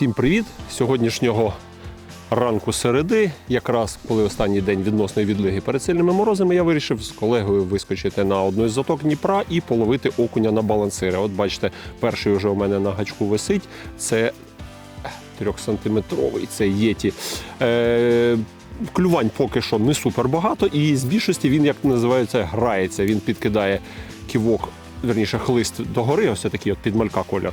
Всім привіт! Сьогоднішнього ранку середи, якраз коли останній день відносної відлиги перед сильними морозами, я вирішив з колегою вискочити на одну із заток Дніпра і половити окуня на балансири. От бачите, перший вже у мене на гачку висить. Це 3-сантиметровий, це єті. Е, клювань поки що не супер багато, і з більшості він, як називається, грається. Він підкидає ківок. Верніше, хлист догори, ось такий от під малька колір.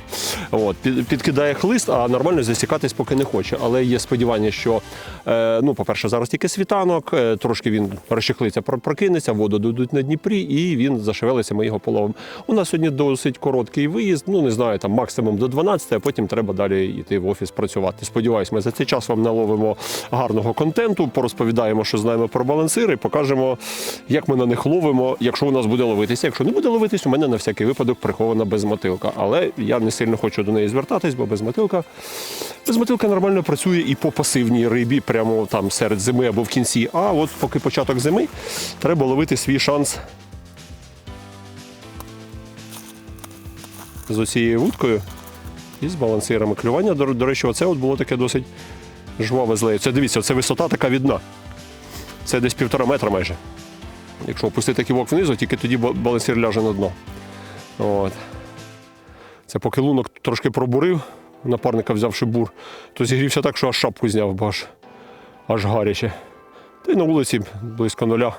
От, під, підкидає хлист, а нормально засікатись поки не хоче. Але є сподівання, що, е, ну, по-перше, зараз тільки світанок, е, трошки він розчехлиться, прокинеться, воду дадуть на Дніпрі, і він зашевелиться, ми його половимо. У нас сьогодні досить короткий виїзд, ну не знаю, там максимум до 12, а потім треба далі йти в офіс працювати. Сподіваюсь, ми за цей час вам наловимо гарного контенту, порозповідаємо, що знаємо про балансири, покажемо, як ми на них ловимо, якщо у нас буде ловитися. Якщо не буде ловитись, у мене на всякий випадок прихована безмотилка. Але я не сильно хочу до неї звертатись, бо безмотилка, безмотилка нормально працює і по пасивній рибі, прямо там серед зими або в кінці. А от поки початок зими, треба ловити свій шанс з оцією вудкою і з балансирами клювання. До, до речі, оце от було таке досить жваве злею. Це дивіться, це висота така від дна. Це десь півтора метра майже. Якщо опустити ківок внизу, тільки тоді ба- балансир ляже на дно. От. Це поки лунок трошки пробурив, напарника взявши бур, то зігрівся так, що аж шапку зняв, бо аж, аж гаряче. Та й на вулиці близько нуля.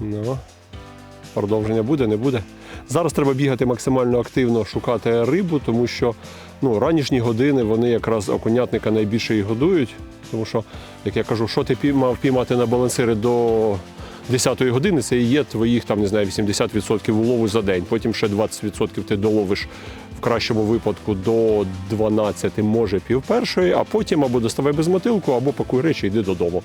Ну, продовження буде, не буде. Зараз треба бігати максимально активно, шукати рибу, тому що ну, ранішні години вони якраз окунятника найбільше і годують. Тому що, як я кажу, що ти мав піймати на балансири до 10-ї години, це і є твоїх там, не знаю, 80% улову за день. Потім ще 20% ти доловиш в кращому випадку до 12, може пів першої, а потім або доставай безмотилку, або пакуй речі, йди додому.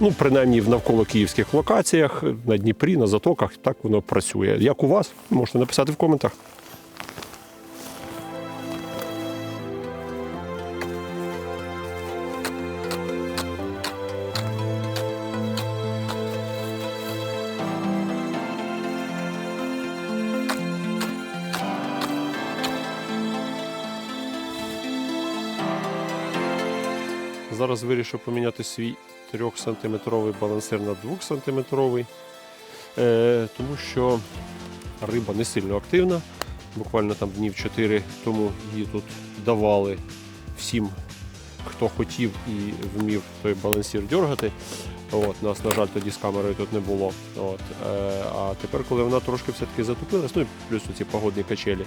Ну, принаймні в навколо київських локаціях, на Дніпрі, на затоках, так воно працює. Як у вас, можете написати в коментах. Вирішив поміняти свій 3-сантиметровий балансир на 2-сантиметровий, е, тому що риба не сильно активна. Буквально там днів 4 тому її тут давали всім, хто хотів і вмів той балансір дергати. От, нас, на жаль, тоді з камерою тут не було. От, е, а тепер, коли вона трошки все-таки затопилась, ну і плюс ці погодні качелі,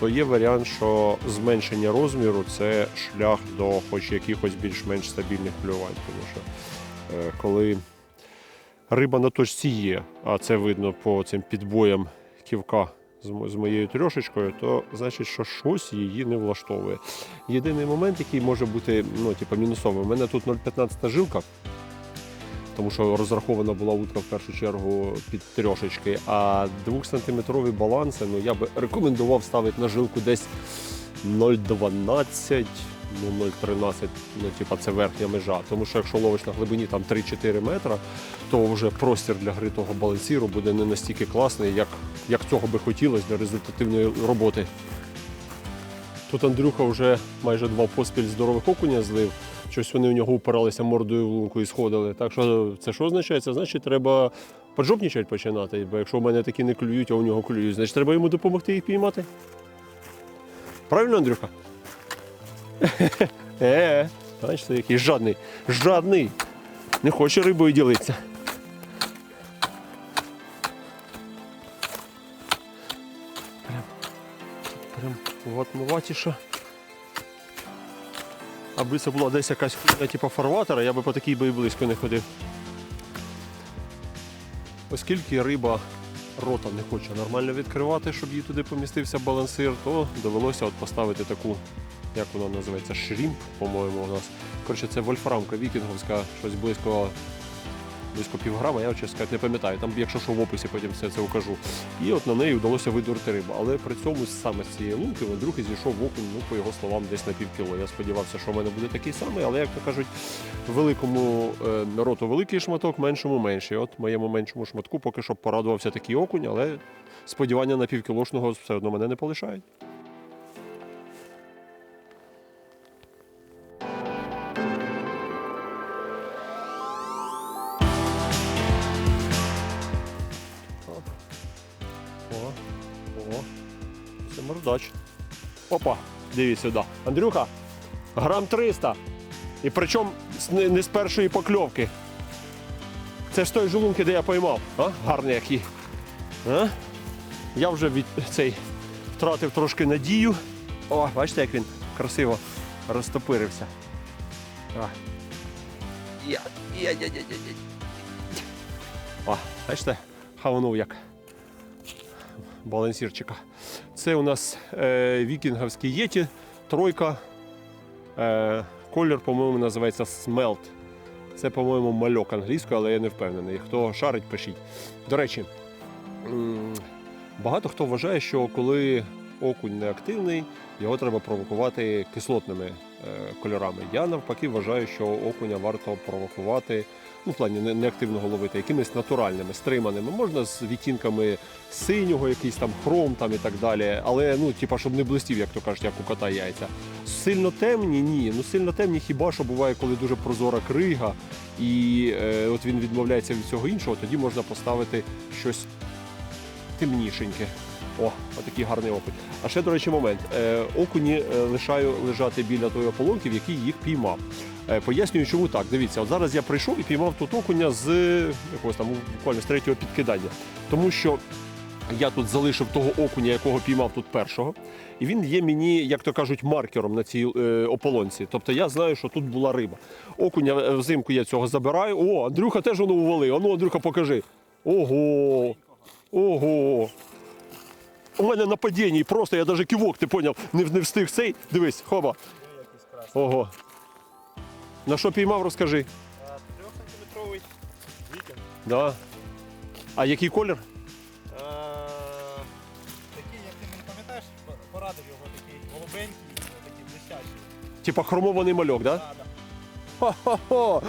то є варіант, що зменшення розміру це шлях до хоч якихось більш-менш стабільних клювань. Тому що е, коли риба на точці є, а це видно по цим підбоям ківка з моєю трьошечкою, то значить, що щось її не влаштовує. Єдиний момент, який може бути ну, типу, мінусовим, у мене тут 0,15 жилка. Тому що розрахована була утка в першу чергу під трьошечки, а 2-сантиметрові баланси ну, я би рекомендував ставити на жилку десь 0,12, ну 0,13, ну типа це верхня межа. Тому що якщо ловиш на глибині там 3-4 метра, то вже простір для гритого балансіру буде не настільки класний, як, як цього би хотілося для результативної роботи. Тут Андрюха вже майже два поспіль здорових окуня злив. Щось вони у нього упиралися мордою в лунку і сходили. Так що це що означає? Це значить, треба поджопнічати починати. Бо якщо в мене такі не клюють, а у нього клюють, значить треба йому допомогти їх піймати. Правильно, Андрюха? Е, бачите, який жадний. Жадний. Не хоче рибою ділитися. Прям, прям ватмуватіша. Аби це була десь якась хуйня, типу фарватера, я би по такій би близько не ходив. Оскільки риба рота не хоче нормально відкривати, щоб їй туди помістився балансир, то довелося от поставити таку, як вона називається, шрімп, по-моєму, у нас. Коротше, це вольфрамка вікінговська, щось близько близько півграма, я чесно сказати, не пам'ятаю. Там, якщо що в описі, потім все це укажу. І от на неї вдалося видурити рибу. Але при цьому саме з цієї лунки в зійшов окунь, ну, по його словам, десь на півкіло. Я сподівався, що в мене буде такий самий, але як то кажуть, великому е, роту великий шматок, меншому менший. От моєму меншому шматку поки що порадувався такий окунь, але сподівання на півкілошного все одно мене не полишають. Значить. Опа, дивись сюди. Андрюха, грам 300. І причому не, з першої покльовки. Це ж той жолунки, де я поймав. А? Гарний який. А? Я вже від цей втратив трошки надію. О, бачите, як він красиво розтопирився. Я, я, я, я, я, я. О, бачите, хаванув як балансірчика. Це у нас е, вікінговський єті, тройка. Е, колір, по-моєму, називається Smelt. Це, по-моєму, мальок англійською, але я не впевнений. Хто шарить, пишіть. До речі, багато хто вважає, що коли окунь не активний, його треба провокувати кислотними е, кольорами. Я навпаки вважаю, що окуня варто провокувати, ну, в плані не- неактивного ловити, якимись натуральними, стриманими. Можна з відтінками синього, якийсь там хром там і так далі. Але ну, типа, щоб не блистів, як то кажуть, як у кота яйця. Сильно темні, ні. Ну сильно темні хіба що буває, коли дуже прозора крига, і е, от він відмовляється від всього іншого, тоді можна поставити щось темнішеньке. О, отакий гарний окунь. А ще, до речі, момент. Е, окуні е, лишаю лежати біля тої ополонки, в якій їх піймав. Е, пояснюю, чому так. Дивіться, от зараз я прийшов і піймав тут окуня з якогось там буквально з третього підкидання. Тому що я тут залишив того окуня, якого піймав тут першого. І він є мені, як то кажуть, маркером на цій е, ополонці. Тобто я знаю, що тут була риба. Окуня е, взимку я цього забираю. О, Андрюха теж воно увалив. Ану, Андрюха, покажи. Ого! Ого! У мене на падінні просто, я навіть кивок, ти поняв, не, не встиг цей. Дивись, хоба. Ого. На що піймав, розкажи. Трьохсантиметровий вікінг. Да. А який колір? Е, Такий, як ти не пам'ятаєш, порадив його такий голубенький, такий блестящий. Типа хромований мальок, да? Да, да. Хо-хо-хо!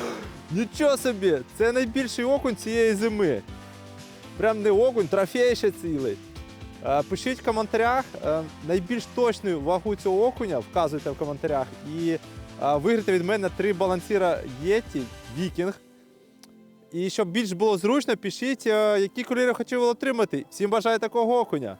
Нічого собі! Це найбільший окунь цієї зими. Прям не окунь, трофей ще цілий. Е, Пишіть в коментарях е, найбільш точну вагу цього окуня, вказуйте в коментарях. І виграйте від мене три балансіра Єті, Вікінг. І щоб більш було зручно, пишіть, е, які кольори хотіли отримати. Всім бажаю такого окуня.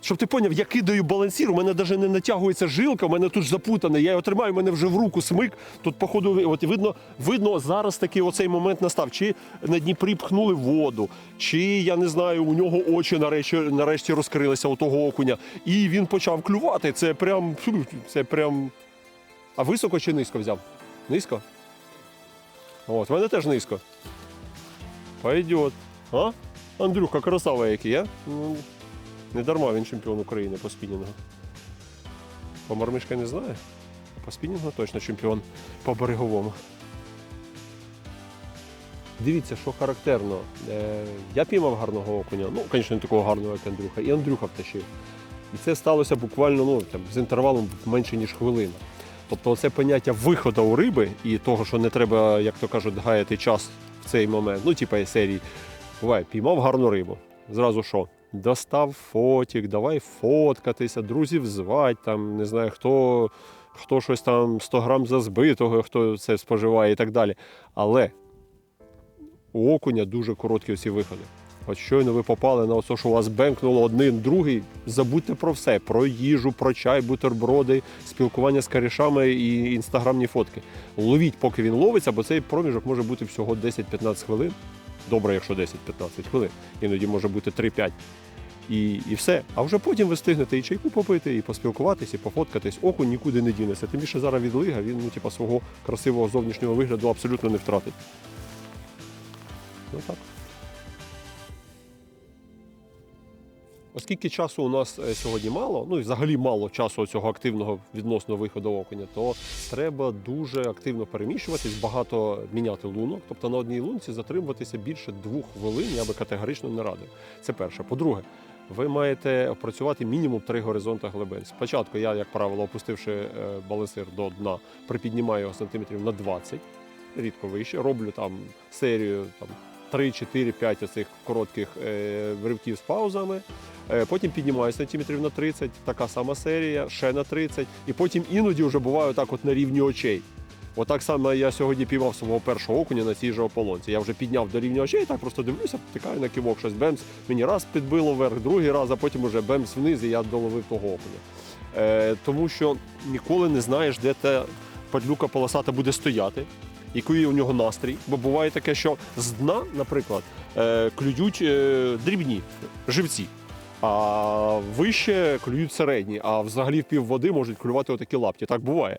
Щоб ти поняв, я кидаю балансір, у мене навіть не натягується жилка, у мене тут запутане. Я його тримаю, у мене вже в руку смик. Тут, походу, от видно, видно, зараз таки оцей момент настав. Чи на Дніпрі пхнули воду, чи я не знаю, у нього очі нарешті, нарешті розкрилися у того окуня. І він почав клювати. Це прям. Це прям. А високо чи низько взяв? Низько? От, в мене теж низько. Пойдет. А? Андрюха, красава який, а? Ну, не дарма він чемпіон України по спінінгу. По мармишка не знаю. По спінінгу точно чемпіон по береговому. Дивіться, що характерно. Е, я піймав гарного окуня. Ну, звісно, не такого гарного, як Андрюха. І Андрюха втащив. І це сталося буквально ну, там, з інтервалом менше, ніж хвилина. Тобто це поняття виходу у риби і того, що не треба, як то кажуть, гаяти час в цей момент. Ну, типа серії. Буває, піймав гарну рибу. Зразу що? Достав фотик, давай фоткатися, друзів звать, там, не знаю, хто, хто щось там 100 грам за збитого, хто це споживає і так далі. Але у окуня дуже короткі всі виходи. От щойно ви попали на оце, що у вас бенкнуло один, другий, забудьте про все: про їжу, про чай, бутерброди, спілкування з корішами і інстаграмні фотки. Ловіть, поки він ловиться, бо цей проміжок може бути всього 10-15 хвилин. Добре, якщо 10-15 хвилин, іноді може бути 3-5. І, і все. А вже потім ви встигнете і чайку попити, і поспілкуватись, і пофоткатись. Окунь нікуди не дінеться. Тим більше зараз відлига, він ну, типа, свого красивого зовнішнього вигляду абсолютно не втратить. Ну так. Оскільки часу у нас е, сьогодні мало, ну і взагалі мало часу цього активного відносно виходу окуня, то треба дуже активно переміщуватись, багато міняти лунок. Тобто на одній лунці затримуватися більше двох хвилин я би категорично не радив. Це перше. По-друге, ви маєте опрацювати мінімум три горизонти глибин. Спочатку я, як правило, опустивши е, балансир до дна, припіднімаю його сантиметрів на 20, рідко вище. Роблю там серію там 3, 4, 5 оцих коротких е, ривків з паузами. Е, Потім піднімаю сантиметрів на 30, така сама серія, ще на 30. І потім іноді вже буває так от на рівні очей. Отак само я сьогодні піймав свого першого окуня на цій же ополонці. Я вже підняв до рівня очей, так просто дивлюся, втикаю на кивок, щось бемс. Мені раз підбило вверх, другий раз, а потім уже бемс вниз, і я доловив того окуня. Е, тому що ніколи не знаєш, де та падлюка полосата буде стояти, який у нього настрій. Бо буває таке, що з дна, наприклад, е, клюють е, дрібні живці. А вище клюють середні, а взагалі в пів води можуть клювати отакі лапті. Так буває.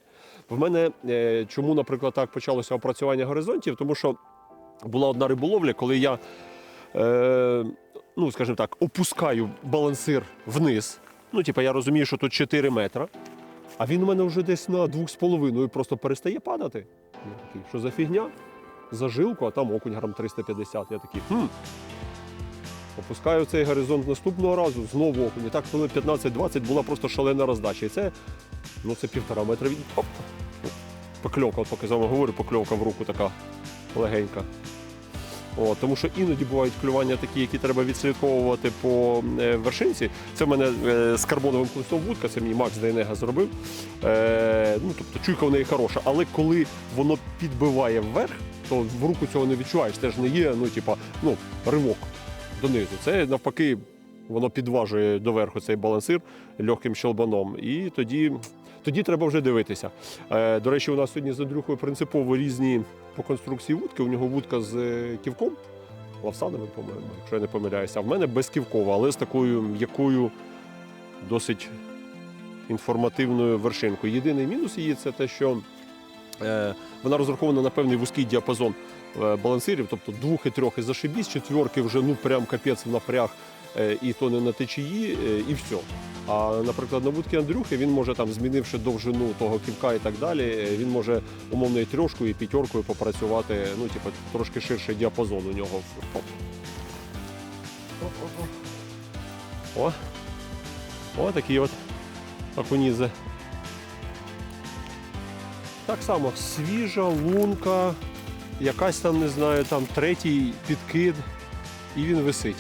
В мене е, чому, наприклад, так почалося опрацювання горизонтів, тому що була одна риболовля, коли я, ну скажімо так, опускаю балансир вниз. Ну, типу, я розумію, що тут 4 метри, а він у мене вже десь на 2,5 просто перестає падати. Я такий, що за фігня? За жилку, а там окунь грам 350. Я такий, хм. Опускаю цей горизонт наступного разу, знову окунь. І так хвилин 15-20 була просто шалена роздача. І це, ну, це півтора метра від. Оп! Покльовка, от поки з вами говорю, покльовка в руку така легенька. О, тому що іноді бувають клювання такі, які треба відслідковувати по е, вершинці. Це в мене е, з карбоновим клисом вудка, це мій Макс Дейнега зробив. Е, ну, тобто чуйка в неї хороша, але коли воно підбиває вверх, то в руку цього не відчуваєш. Це ж не є ну, типа, ну, ривок донизу. Це навпаки, воно підважує доверху цей балансир легким щелбаном. І тоді, тоді треба вже дивитися. Е, до речі, у нас сьогодні з Андрюхою принципово різні по конструкції вудки. У нього вудка з е, ківком, лавсановим, по-моєму, якщо я не помиляюся. А в мене безківкова, але з такою м'якою, досить інформативною вершинкою. Єдиний мінус її це те, що е, вона розрахована на певний вузький діапазон балансирів, тобто двох і трьох і зашибісь, четверки вже ну прям капець в напряг, і то не на течії, е, і все. А, наприклад, на вудки Андрюхи він може там, змінивши довжину того ківка і так далі, е, він може умовно і трьошкою, і п'ятеркою попрацювати, ну, типу, трошки ширший діапазон у нього. О, о, такі от окунізи. Так само свіжа лунка, якась там, не знаю, там третій підкид, і він висить.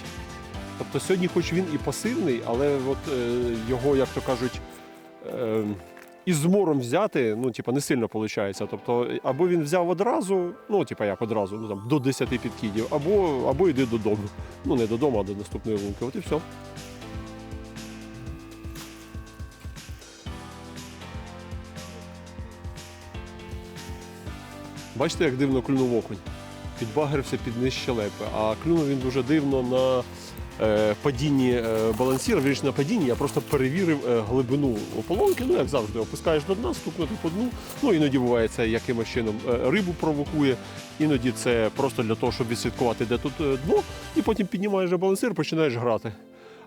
Тобто сьогодні, хоч він і пасивний, але от, е, його, як то кажуть, е, із змором взяти, ну, типа, не сильно виходить. Тобто, або він взяв одразу, ну, типа як одразу, ну там до 10 підкидів, або, або йди додому. Ну, не додому, а до наступної лунки. От і все. Бачите, як дивно клюнув окунь. Підбагрився під низ щелепи. А клюнув він дуже дивно на падінні е, балансіра, вірш на падінні. Я просто перевірив е, глибину ополонки. Ну, як завжди, опускаєш до дна, стукнути по дну. Ну, іноді буває це якимось чином е, рибу провокує, іноді це просто для того, щоб відслідкувати, де тут е, дно, і потім піднімаєш балансир, починаєш грати.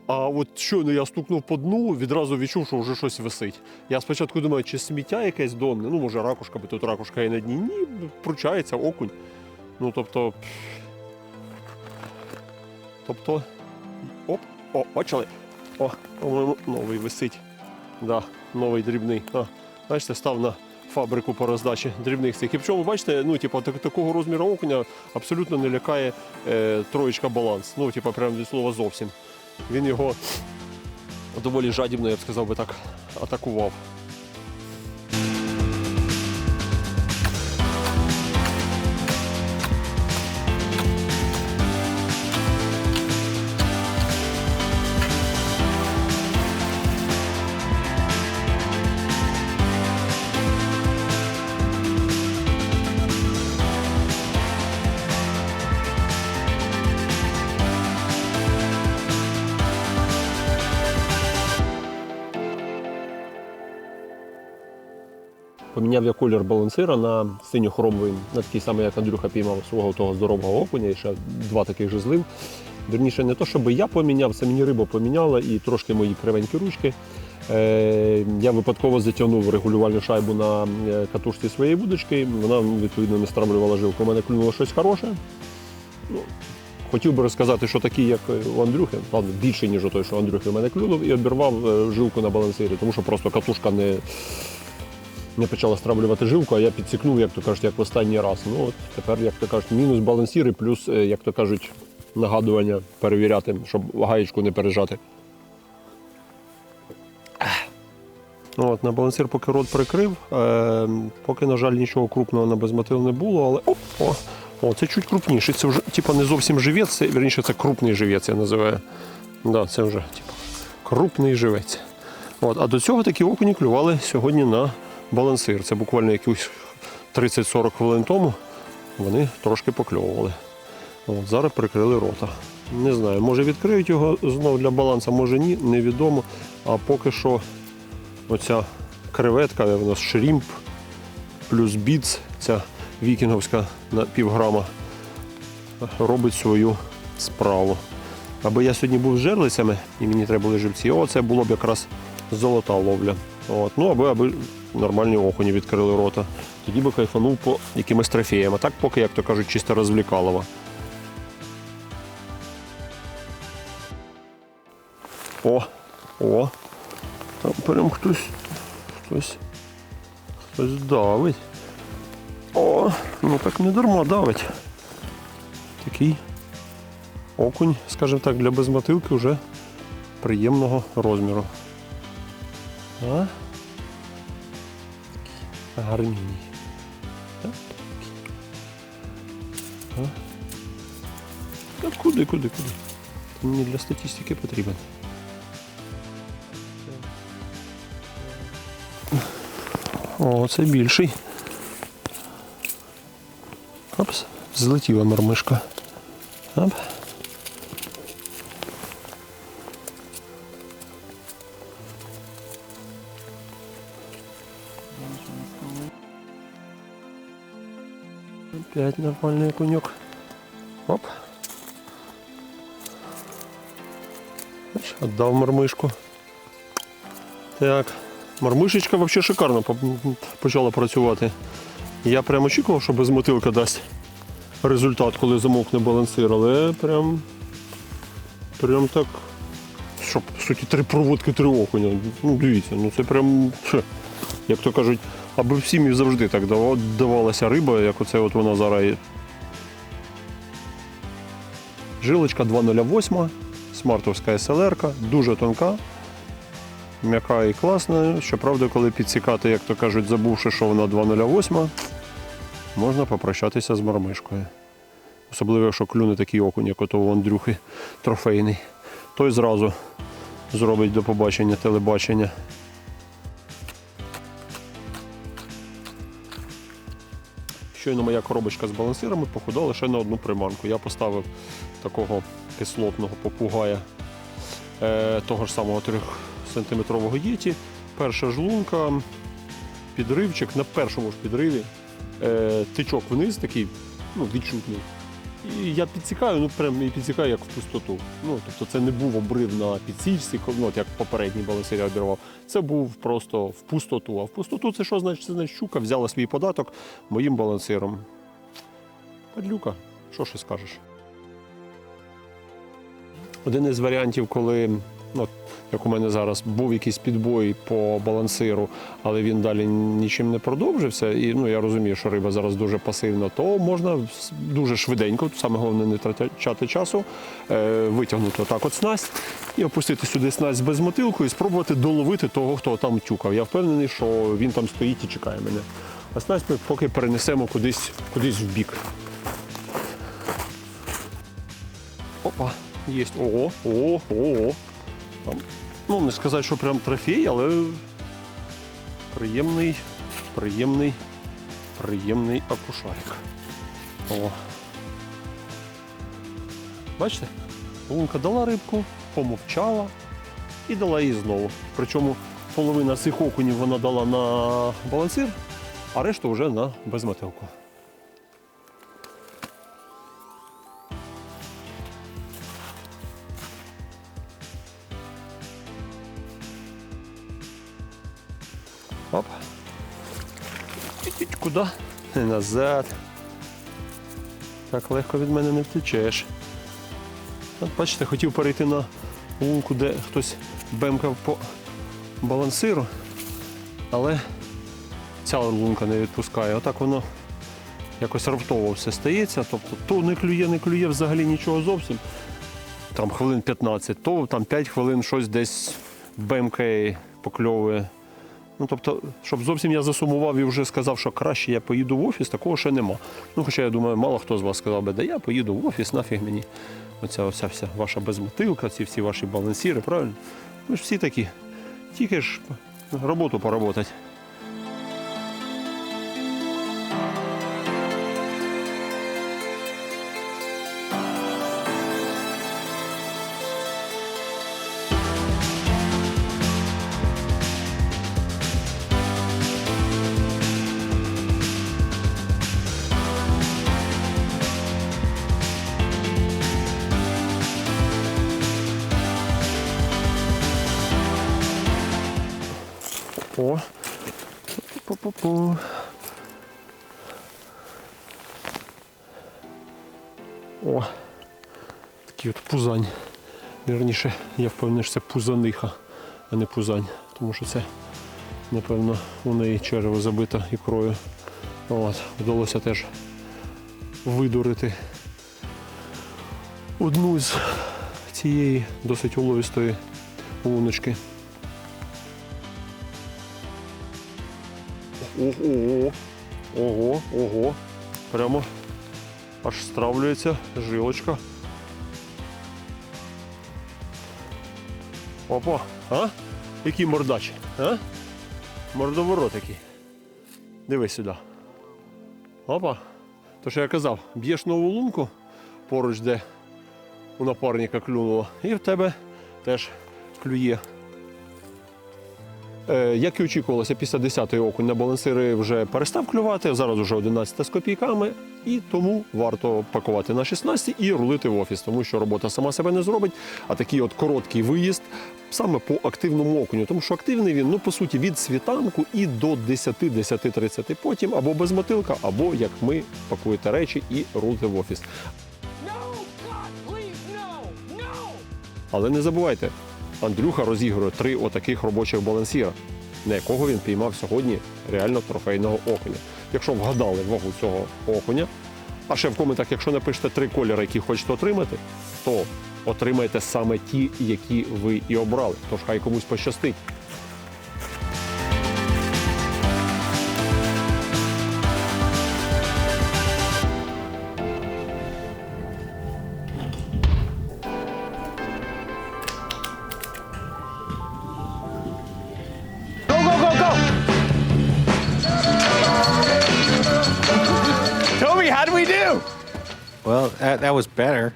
А от щойно я стукнув по дну, відразу відчув, що вже щось висить. Я спочатку думаю, чи сміття якесь донне, ну може ракушка, бо тут ракушка і на дні. Ні, пручається окунь. Ну тобто. Тобто. Оп, о, бачили? О, новий висить. Да, новий дрібний. А, бачите, став на фабрику по роздачі дрібних цих. І причому, бачите, ну, типу, так, такого розміру окуня абсолютно не лякає е, троєчка баланс. Ну, типу, прямо від слова зовсім. Він його доволі жадібно, я б сказав би так, атакував. Поміняв я колір балансира на синьо-хромовий, на такий самий, як Андрюха піймав свого того здорового окуня, і ще два таких же злив. Вірніше, не то, щоб я поміняв, це мені риба поміняла і трошки мої кривенькі ручки. Е, я випадково затягнув регулювальну шайбу на е, катушці своєї вудочки, вона відповідно не стравлювала жилку. У мене клюнуло щось хороше. Ну, хотів би розказати, що такий, як у Андрюхи, ладно, більше, ніж той, що Андрюхи в мене клюнув, і обірвав е, жилку на балансирі, тому що просто катушка не не почала стравлювати жилку, а я підсікнув, як то кажуть, як в останній раз. Ну от тепер, як то кажуть, мінус балансіри, плюс, е, як то кажуть, нагадування перевіряти, щоб гаєчку не пережати. От, на балансир поки рот прикрив. Е, поки, на жаль, нічого крупного на безмотил не було, але о, о, о, це чуть крупніше. Це вже типа не зовсім живець, це, вірніше, це крупний живець, я називаю. Да, це вже типа, крупний живець. От, а до цього такі окуні клювали сьогодні на балансир. Це буквально якісь 30-40 хвилин тому вони трошки покльовували. От, зараз прикрили рота. Не знаю, може відкриють його знов для балансу, може ні, невідомо. А поки що оця креветка, у нас шрімп плюс біц, ця вікінговська на півграма, робить свою справу. Аби я сьогодні був з жерлицями і мені треба були живці, о, це було б якраз золота ловля. От. Ну, аби, аби нормальні окуні відкрили рота. Тоді би кайфанув по якимось трофеям. А так поки, як то кажуть, чисто розвлікалово. О, о, там прям хтось, хтось, хтось давить. О, ну так не дарма давить. Такий окунь, скажімо так, для безмотилки вже приємного розміру. А? Гарміній. А? Куди, куди, куди? Ти мені для статистики потрібен. О, це більший. Опс, злетіла мармишка. Оп. Опять нормальный окунек. Оп. Бач, Отдав мармишку. Так. Мармишечка взагалі шикарно почала працювати. Я прям очікував, що безмотилка дасть результат, коли замовкне балансир, але прям. Прям так. Що, по суті, три проводки, три окуня. Ну, дивіться, ну це прям. Як то кажуть, аби всім і завжди так давалася риба, як оце от вона зараз. є. Жилочка 208, смартовська СЛР, дуже тонка, м'яка і класна. Щоправда, коли підсікати, як то кажуть, забувши, що вона 208, можна попрощатися з мармишкою. Особливо, якщо клюне такий окунь, як ото у Андрюхи трофейний. Той зразу зробить до побачення телебачення. Щойно моя коробочка з балансирами похудала лише на одну приманку. Я поставив такого кислотного попугая е, того ж самого 3-сантиметрового єті. Перша жлунка, підривчик на першому ж підриві. Е, тичок вниз такий, ну, відчутний. Я підсікаю, ну прям і підсікаю як в пустоту. Ну, тобто це не був обрив на підсічці, ну, от як попередній балансир я обірвав. Це був просто в пустоту. А в пустоту це що значить? Це значить щука взяла свій податок моїм балансиром. Падлюка, що ще скажеш? Один із варіантів, коли, ну, як у мене зараз, був якийсь підбой по балансиру, але він далі нічим не продовжився. І ну, я розумію, що риба зараз дуже пасивна, то можна дуже швиденько, саме головне не втрачати часу, е, витягнути отак от снасть і опустити сюди снасть без мотилку і спробувати доловити того, хто там тюкав. Я впевнений, що він там стоїть і чекає мене. А снасть ми поки перенесемо кудись, кудись в бік. Опа, є. Ого, ого, ого. Там, ну, не сказати, що прям трофей, але приємний, приємний, приємний акушарик. О. Бачите? Лунка дала рибку, помовчала і дала її знову. Причому половина цих окунів вона дала на балансир, а решту вже на безмотилку. Оп. Ідіть куди? І назад. Так легко від мене не втечеш. От бачите, хотів перейти на лунку, де хтось бемкав по балансиру, але ця лунка не відпускає. Отак воно якось раптово все стається. Тобто то не клює, не клює взагалі нічого зовсім. Там хвилин 15, то там 5 хвилин щось десь бемкає, покльовує. Ну, тобто, щоб зовсім я засумував і вже сказав, що краще я поїду в офіс, такого ще нема. Ну, хоча я думаю, мало хто з вас сказав би, да я поїду в офіс, нафіг мені. Оця оця вся ваша безмотилка, ці всі ваші балансіри, правильно? Ми ж всі такі. Тільки ж роботу поработати. О. Такий от пузань. Вірніше, я впевнений, що це пузаниха, а не пузань. Тому що це, напевно, у неї черево забито ікрою. От. Вдалося теж видурити одну з цієї досить уловістої луночки. Ого, ого, ого. Прямо аж стравлюється жилочка. Опа, а? Який мордач, а? Мордоворот який. Дивись сюди. Опа. То що я казав, б'єш нову лунку поруч, де у напарника клюнуло, і в тебе теж клює. Е, Як і очікувалося, після 10-ї окунь на балансири вже перестав клювати, зараз вже 11 з копійками, і тому варто пакувати на 16 і рулити в офіс, тому що робота сама себе не зробить. А такий от короткий виїзд саме по активному окуню, тому що активний він, ну по суті, від світанку і до 10-10.30 потім або без мотилка, або як ми пакуєте речі і рулите в офіс. Але не забувайте, Андрюха розігрує три отаких робочих балансіра, на якого він піймав сьогодні реально трофейного окуня. Якщо вгадали вагу цього окуня, а ще в коментах, якщо напишете три кольори, які хочете отримати, то отримаєте саме ті, які ви і обрали. Тож хай комусь пощастить. Was better.